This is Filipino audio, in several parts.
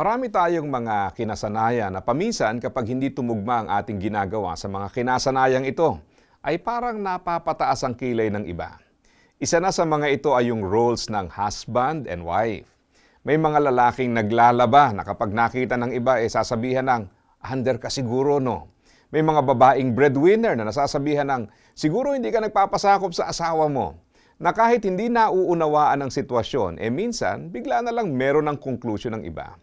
Marami tayong mga kinasanayan na paminsan kapag hindi tumugma ang ating ginagawa sa mga kinasanayang ito, ay parang napapataas ang kilay ng iba. Isa na sa mga ito ay yung roles ng husband and wife. May mga lalaking naglalaba na kapag nakita ng iba, eh sasabihan ng, under ka siguro, no? May mga babaeng breadwinner na nasasabihan ng, siguro hindi ka nagpapasakop sa asawa mo. Na kahit hindi nauunawaan ang sitwasyon, eh minsan, bigla na lang meron ng conclusion ng iba.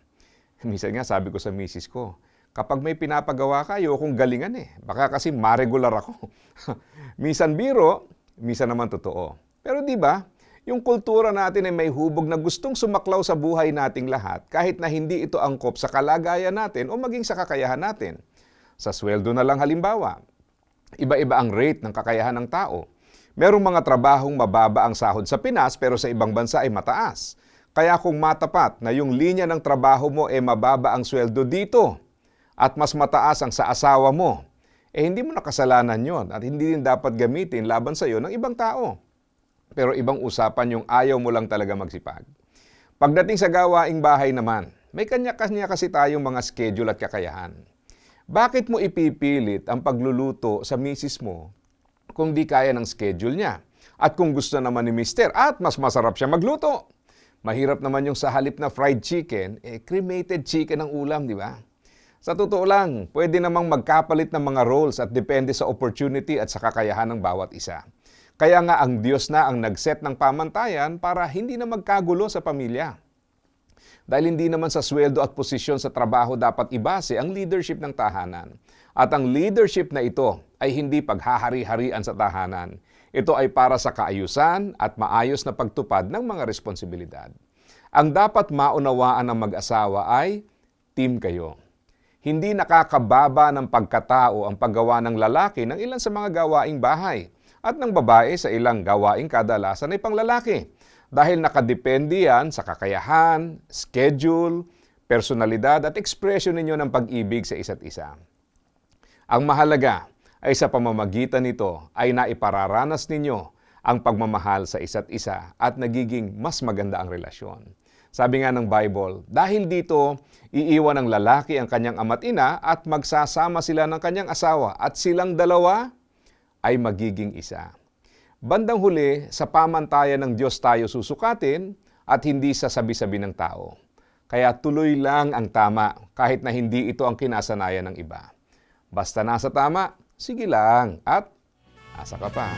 Minsan nga sabi ko sa misis ko, kapag may pinapagawa ka, ayokong galingan eh. Baka kasi maregular ako. minsan biro, minsan naman totoo. Pero di ba, yung kultura natin ay may hubog na gustong sumaklaw sa buhay nating lahat kahit na hindi ito angkop sa kalagayan natin o maging sa kakayahan natin. Sa sweldo na lang halimbawa, iba-iba ang rate ng kakayahan ng tao. Merong mga trabahong mababa ang sahod sa Pinas pero sa ibang bansa ay mataas. Kaya kung matapat na yung linya ng trabaho mo ay mababa ang sweldo dito at mas mataas ang sa asawa mo, eh hindi mo nakasalanan yon at hindi din dapat gamitin laban sa iyo ng ibang tao. Pero ibang usapan yung ayaw mo lang talaga magsipag. Pagdating sa gawaing bahay naman, may kanya-kanya kasi tayong mga schedule at kakayahan. Bakit mo ipipilit ang pagluluto sa misis mo kung di kaya ng schedule niya? At kung gusto naman ni mister at mas masarap siya magluto. Mahirap naman yung sa halip na fried chicken, eh cremated chicken ang ulam, di ba? Sa totoo lang, pwede namang magkapalit ng mga roles at depende sa opportunity at sa kakayahan ng bawat isa. Kaya nga ang Diyos na ang nagset ng pamantayan para hindi na magkagulo sa pamilya. Dahil hindi naman sa sweldo at posisyon sa trabaho dapat ibase ang leadership ng tahanan. At ang leadership na ito ay hindi paghahari-harian sa tahanan. Ito ay para sa kaayusan at maayos na pagtupad ng mga responsibilidad. Ang dapat maunawaan ng mag-asawa ay team kayo. Hindi nakakababa ng pagkatao ang paggawa ng lalaki ng ilan sa mga gawaing bahay at ng babae sa ilang gawaing kadalasan ay panglalaki dahil nakadepende yan sa kakayahan, schedule, personalidad at ekspresyon ninyo ng pag-ibig sa isa't isa. Ang mahalaga ay sa pamamagitan nito ay naipararanas ninyo ang pagmamahal sa isa't isa at nagiging mas maganda ang relasyon. Sabi nga ng Bible, dahil dito, iiwan ng lalaki ang kanyang ama't ina at magsasama sila ng kanyang asawa at silang dalawa ay magiging isa. Bandang huli, sa pamantayan ng Diyos tayo susukatin at hindi sa sabi-sabi ng tao. Kaya tuloy lang ang tama kahit na hindi ito ang kinasanayan ng iba. Basta nasa tama, sige lang at asa ka pa.